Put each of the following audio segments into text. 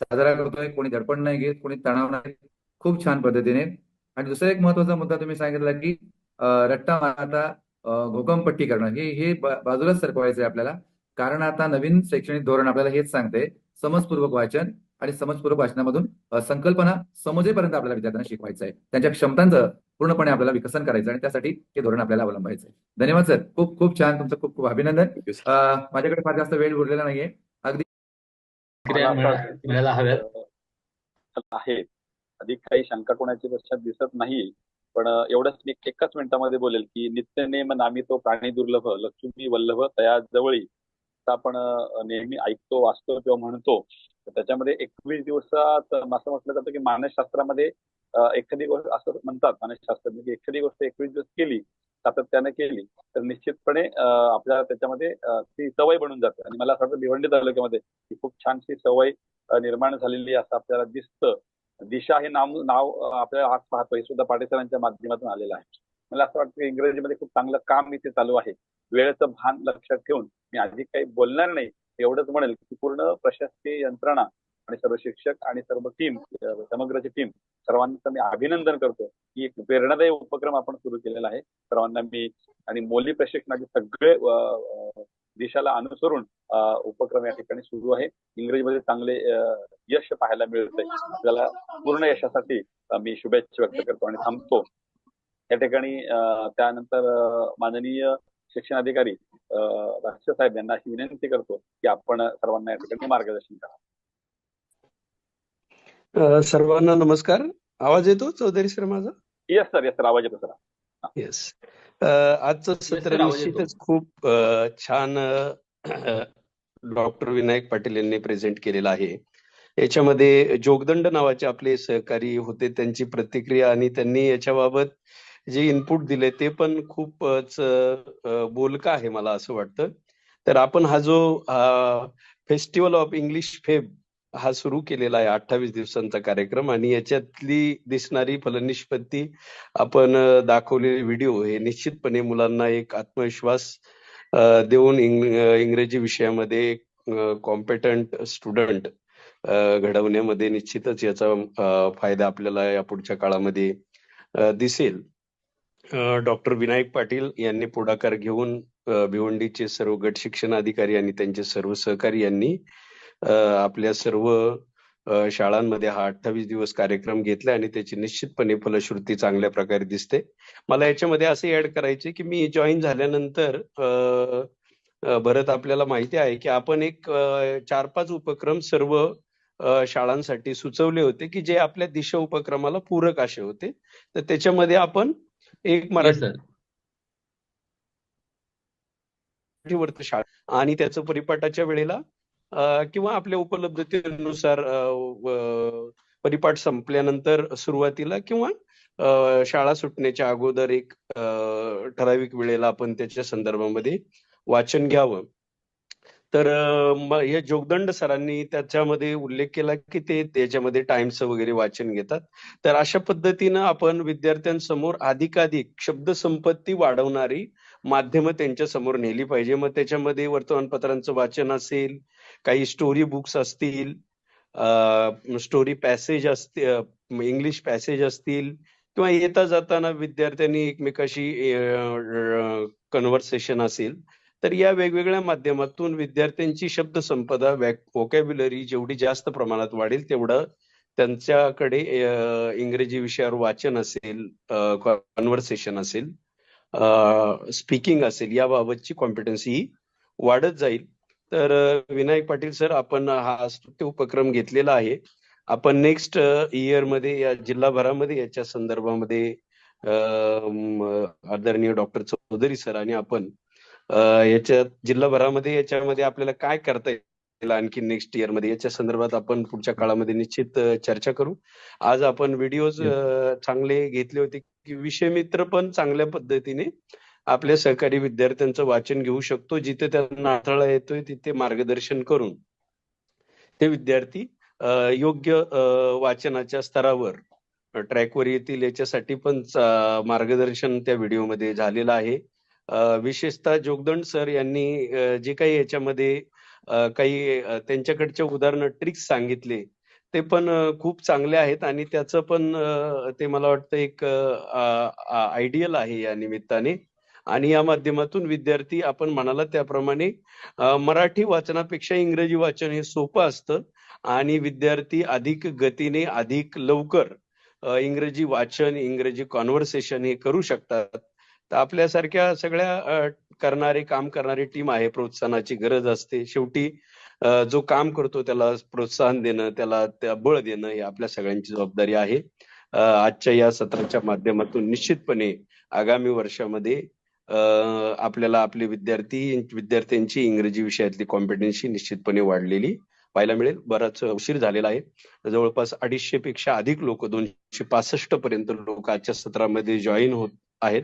साजरा करतोय कोणी धडपड नाही घेत कोणी तणाव नाही खूप छान पद्धतीने. आणि दुसरा एक महत्त्वाचा मुद्दा तुम्ही सांगितला की रट्टा अं, घोकमपट्टी करणं. हे हे बाजूलाच सरकवायचं आहे आपल्याला. कारण आता नवीन शैक्षणिक धोरण आपल्याला हेच सांगते समजपूर्वक वाचन आणि समजपूर्वक वाचनामधून संकल्पना समजेपर्यंत आपल्याला विद्यार्थ्यांना शिकवायचं आहे त्यांच्या क्षमतांचं पूर्णपणे आपल्याला विकसन करायचं आणि त्यासाठी हे धोरण आपल्याला अवलंबायचं आहे धन्यवाद सर. खूप खूप छान. तुमचं खूप खूप अभिनंदन. माझ्याकडे फार जास्त वेळ उरलेला नाहीये. प्रतिक्रिया मिळायला हव्यात. आहे. अधिक काही शंका कोणाची पश्चात दिसत नाही पण एवढंच मी एकाच मिनिटामध्ये बोलेल की नित्यनेम नामी तो प्राणी दुर्लभ लक्ष्मी वल्लभ तया जवळी. आपण नेहमी ऐकतो वाचतो किंवा म्हणतो त्याच्यामध्ये एकवीस दिवसात असं म्हटलं जातं की मानसशास्त्रामध्ये एखादी गोष्ट असं म्हणतात मानसशास्त्रज्ञ की एखादी गोष्ट एकवीस दिवस केली सातत्याने केली तर निश्चितपणे आपल्याला त्याच्यामध्ये ती सवय बनून जाते. आणि मला असं वाटतं भिवंडी तालुक्यामध्ये ही खूप छानशी सवय निर्माण झालेली असं आपल्याला दिसतं. दिशा हे नाम नाव आपल्याला आज पाहतो हे सुद्धा पाटीसरांच्या माध्यमातून आलेलं आहे. मला असं वाटतं की इंग्रजीमध्ये खूप चांगलं काम इथे चालू आहे. वेळेचं भान लक्षात ठेवून मी अधिक काही बोलणार नाही एवढंच म्हणेल की पूर्ण प्रशासकीय यंत्रणा आणि सर्व शिक्षक आणि सर्व टीम समग्रची टीम सर्वांचं मी अभिनंदन करतो. की एक प्रेरणादायी उपक्रम आपण सुरू केलेला आहे. सर्वांना मी आणि मोली प्रशिक्षणाचे सगळे देशाला दिशाला अनुसरून उपक्रम या ठिकाणी सुरू आहे. इंग्रजीमध्ये चांगले यश पाहायला मिळतंय. आपल्याला पूर्ण यशासाठी मी शुभेच्छा व्यक्त करतो आणि थांबतो. या ठिकाणी त्यानंतर माननीय माननीय शिक्षणाधिकारी राष्ट्र साहेब यांना अशी विनंती करतो की आपण सर्वांना या ठिकाणी मार्गदर्शन करा. सर्वांना नमस्कार. आवाज येतो? चौधरी सर माझा? येस सर येस सर आवाज येतो सर येस आजचं सत्र. निश्चितच खूप छान डॉक्टर विनायक पाटील यांनी प्रेझेंट केलेलं आहे. याच्यामध्ये जोगदंड नावाचे आपले सहकारी होते त्यांची प्रतिक्रिया आणि त्यांनी याच्याबाबत जे इनपुट दिले ते पण खूपच बोलका आहे मला असं वाटतं. तर आपण हा जो फेस्टिवल ऑफ इंग्लिश फेब हा सुरू केलेला आहे अठ्ठावीस दिवसांचा कार्यक्रम आणि याच्यातली दिसणारी फलनिष्पत्ती आपण दाखवलेले व्हिडिओ हे निश्चितपणे मुलांना एक आत्मविश्वास देऊन इंग- इंग्रजी विषयामध्ये कॉम्पिटंट स्टुडंट घडवण्यामध्ये निश्चितच याचा फायदा आपल्याला या पुढच्या काळामध्ये दिसेल. डॉक्टर विनायक पाटील यांनी पुढाकार घेऊन भिवंडीचे सर्व गट शिक्षण अधिकारी आणि त्यांचे सर्व सहकारी यांनी आपल्या सर्व शाळांमध्ये हा अठ्ठावीस दिवस कार्यक्रम घेतला आणि त्याची निश्चितपणे फलश्रुती चांगल्या प्रकारे दिसते. मला याच्यामध्ये असे ऍड करायचे की मी जॉईन झाल्यानंतर भरत आपल्याला माहिती आहे की आपण एक चार पाच उपक्रम सर्व शाळांसाठी सुचवले होते की जे आपल्या दिशा उपक्रमाला पूरक असे होते. तर त्याच्यामध्ये आपण एक मराठी वर्त शाळा आणि त्याचं परिपाठाच्या वेळेला किंवा आपल्या उपलब्धतेनुसार परिपाठ संपल्यानंतर सुरुवातीला किंवा शाळा सुटण्याच्या अगोदर एक ठराविक वेळेला आपण त्याच्या संदर्भामध्ये वाचन घ्यावं. तर या हे जोगदंड सरांनी त्याच्यामध्ये उल्लेख केला की ते त्याच्यामध्ये टाइम्स वगैरे वाचन घेतात. तर अशा पद्धतीनं आपण विद्यार्थ्यांसमोर अधिकाधिक शब्दसंपत्ती वाढवणारी माध्यमं त्यांच्यासमोर नेली पाहिजे. मग त्याच्यामध्ये वर्तमानपत्रांचं वाचन असेल काही स्टोरी बुक्स असतील स्टोरी पॅसेज असतील इंग्लिश पॅसेज असतील किंवा येता जाताना विद्यार्थ्यांनी एकमेकाशी कन्व्हर्सेशन असेल तर या वेगवेगळ्या माध्यमातून विद्यार्थ्यांची शब्दसंपदा व्होकॅब्युलरी जेवढी जास्त प्रमाणात वाढेल तेवढं त्यांच्याकडे इंग्रजी विषयावर वाचन असेल कन्व्हर्सेशन असेल. स्पीकिंग असेल याबाबतची कॉम्पिटन्सी ही वाढत जाईल. तर विनायक पाटील सर आपण हा स्तुत्य उपक्रम घेतलेला आहे. आपण नेक्स्ट इयरमध्ये या जिल्हाभरामध्ये याच्या संदर्भामध्ये आदरणीय डॉक्टर चौधरी सर आणि आपण याच्या जिल्हाभरामध्ये याच्यामध्ये आपल्याला काय करता येईल आणखी नेक्स्ट इयरमध्ये. याच्या संदर्भात आपण पुढच्या काळामध्ये निश्चित चर्चा करू. आज आपण व्हिडिओज चांगले घेतले होते की विषय मित्र पण चांगल्या पद्धतीने आपल्या सहकारी विद्यार्थ्यांचं वाचन घेऊ शकतो. जिथे त्यांना अडथळा येतोय तिथे मार्गदर्शन करून ते विद्यार्थी योग्य वाचनाच्या स्तरावर ट्रॅकवर येतील. याच्यासाठी पण मार्गदर्शन त्या व्हिडिओमध्ये झालेलं आहे. विशेषतः जोगदंड सर यांनी जे काही याच्यामध्ये काही त्यांच्याकडचे त्यांच्याकडच्या उदाहरण ट्रिक्स सांगितले. ते पण खूप चांगले आहेत आणि त्याचं पण ते मला वाटतं एक आयडियल आहे या निमित्ताने. आणि या माध्यमातून विद्यार्थी आपण म्हणाला त्याप्रमाणे मराठी वाचनापेक्षा इंग्रजी वाचन हे सोपं असतं आणि विद्यार्थी अधिक गतीने अधिक लवकर इंग्रजी वाचन इंग्रजी कॉन्व्हर्सेशन हे करू शकतात. तर आपल्यासारख्या सगळ्या करणारी काम करणारी टीम आहे. प्रोत्साहनाची गरज असते. शेवटी जो काम करतो त्याला प्रोत्साहन देणं त्याला त्या बळ देणं ही आपल्या सगळ्यांची जबाबदारी आहे. आजच्या या सत्राच्या माध्यमातून निश्चितपणे आगामी वर्षामध्ये आपल्याला आपले विद्यार्थी विद्यार्थ्यांची इंग्रजी विषयातली कॉम्पिटन्सी निश्चितपणे वाढलेली पाहायला मिळेल. बराच उशीर झालेला आहे. जवळपास अडीचशे पेक्षा अधिक लोक दोनशे पासष्ट पर्यंत लोक आजच्या सत्रामध्ये जॉईन होत आहेत.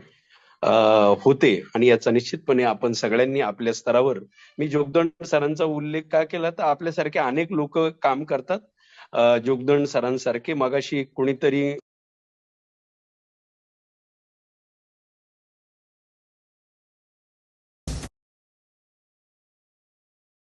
होते. आणि याचा निश्चितपणे आपण सगळ्यांनी आपल्या स्तरावर मी जोगदंड सरांचा उल्लेख का केला? तर आपल्यासारखे अनेक लोक काम करतात. जोगदंड सरांसारखे. मगाशी कुणीतरी